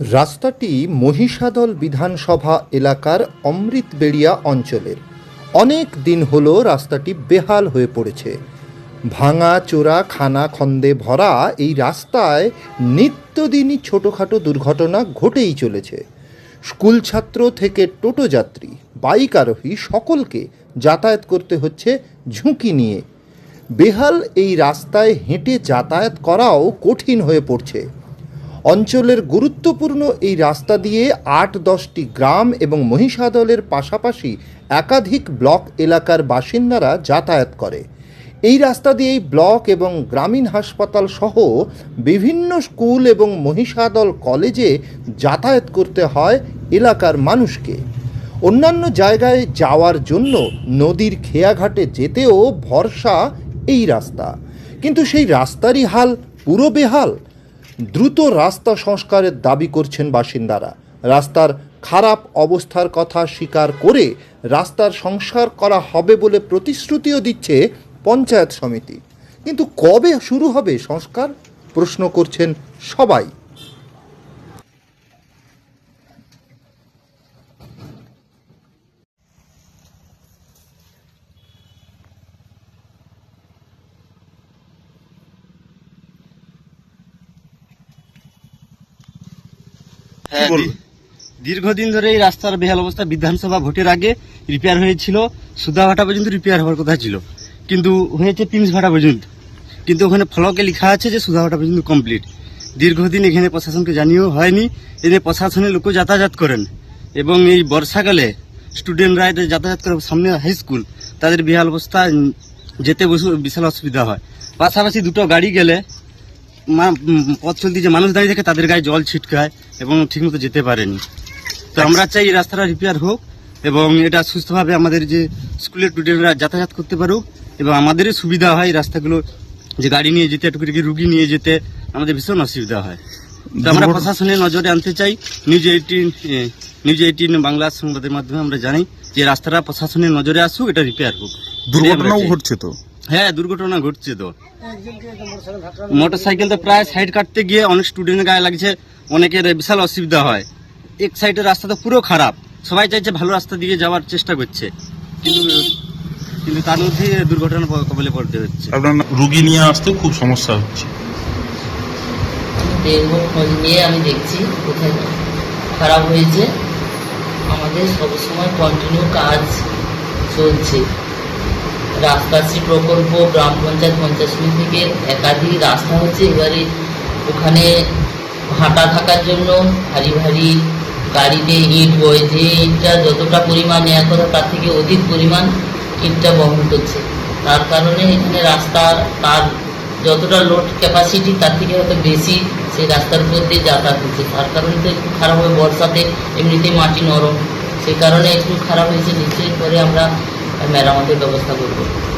রাস্তাটি মহিষাদল বিধানসভা এলাকার অমৃতবেড়িয়া অঞ্চলের। অনেক দিন হলো রাস্তাটি বেহাল হয়ে পড়েছে। ভাঙা, চোরা, খানা, খন্দে ভরা এই রাস্তায় নিত্যদিনই ছোটোখাটো দুর্ঘটনা ঘটেই চলেছে। স্কুল ছাত্র থেকে টোটো যাত্রী, বাইক আরোহী সকলকে যাতায়াত করতে হচ্ছে ঝুঁকি নিয়ে। বেহাল এই রাস্তায় হেঁটে যাতায়াত করাও কঠিন হয়ে পড়ছে। অঞ্চলের গুরুত্বপূর্ণ এই রাস্তা দিয়ে আট দশটি গ্রাম এবং মহিষাদলের পাশাপাশি একাধিক ব্লক এলাকার বাসিন্দারা যাতায়াত করে। এই রাস্তা দিয়েই ব্লক এবং গ্রামীণ হাসপাতাল সহ বিভিন্ন স্কুল এবং মহিষাদল কলেজে যাতায়াত করতে হয় এলাকার মানুষকে। অন্যান্য জায়গায় যাওয়ার জন্য নদীর খেয়াঘাটে যেতেও ভরসা এই রাস্তা। কিন্তু সেই রাস্তারই হাল পুরো বেহাল। দ্রুত রাস্তা সংস্কারের দাবি করছেন বাসিন্দারা। রাস্তার খারাপ অবস্থার কথা স্বীকার করে রাস্তার সংস্কার করা হবে বলে প্রতিশ্রুতিও দিচ্ছে পঞ্চায়েত সমিতি। কিন্তু কবে শুরু হবে সংস্কার? প্রশ্ন করছেন সবাই। দীর্ঘদিন ধরে এই রাস্তার বেহাল অবস্থা বিধানসভা ভোটের আগে রিপেয়ার হয়েছিল সুধাভাটা পর্যন্ত রিপেয়ার হওয়ার কথা ছিল। কিন্তু হয়েছে ভাটা পর্যন্ত। কিন্তু ওখানে ফলকে লেখা আছে যে সুধাভাটা পর্যন্ত কমপ্লিট দীর্ঘদিন এখানে প্রশাসনকে জানিয়েও হয়নি এনে প্রশাসনের লোকও যাতায়াত করেন। এবং এই বর্ষাকালে স্টুডেন্টরা এদের যাতায়াত করে সামনে হাই স্কুল তাদের বেহাল অবস্থা যেতে বসে বিশাল অসুবিধা হয়। পাশাপাশি দুটো গাড়ি গেলে পথ চলতি যে মানুষ দাঁড়িয়ে থাকে তাদের গায়ে জল ছিটকায় এবং ঠিকমতো যেতে পারেনি। তো আমরা চাই এই রাস্তাটা রিপেয়ার হোক এবং এটা সুস্থভাবে আমাদের যে স্কুলের স্টুডেন্টরা যাতায়াত করতে পারুক এবং আমাদেরই সুবিধা হয় রাস্তাগুলো যে গাড়ি নিয়ে যেতে একটু রুগী নিয়ে যেতে আমাদের ভীষণ অসুবিধা হয়। তো আমরা প্রশাসনের নজরে আনতে চাই news eighteen news eighteen Bangla সংবাদের মাধ্যমে আমরা জানি যে রাস্তাটা প্রশাসনের নজরে আসুক এটা রিপেয়ার হোক। দুর্ঘটনাও ঘটছে তো। হ্যাঁ দুর্ঘটনা ঘটছে তো। মোটর সাইকেল তো প্রায় সাইড কাটতে গিয়ে অনেক স্টুডেন্টের গায়ে লাগছে অনেকের বিশাল অসুবিধা হয়। এক সাইডের রাস্তা তো পুরো খারাপ। সবাই চাইছে ভালো রাস্তা দিয়ে যাওয়ার চেষ্টা করছে। কিন্তু কিন্তু তার মধ্যে দুর্ঘটনা কবলে পড়তে হচ্ছে। আপনার রুগী নিয়ে আসতে খুব সমস্যা হচ্ছে। দেখব খোঁজ নিয়ে আমি দেখছি কোথায় খারাপ হয়েছে। আমাদের সবসময় কন্টিনিউ কাজ চলছে। রাস্তাশ্রী প্রকল্প গ্রাম পঞ্চায়েত পঞ্চায়েত সমিতি থেকে একাধিক রাস্তা হচ্ছে এবারে ওখানে ভাটা থাকার জন্য ভারী ভারী গাড়িতে ইট বয় যে ইটটা যতটা পরিমাণ নেওয়ার কথা তার থেকে অধিক পরিমাণ ইটটা বহন করছে। তার কারণে এখানে রাস্তার তার যতটা লোড ক্যাপাসিটি তার থেকে হয়তো বেশি সেই রাস্তার উপর দিয়ে যাতায়াত হচ্ছে। তার কারণে তো একটু খারাপ হবে। বর্ষাতে এমনিতেই মাটি নরম। সেই কারণে একটু খারাপ হয়েছে। নিশ্চয়ই করে আমরা মেরামতের ব্যবস্থা করব।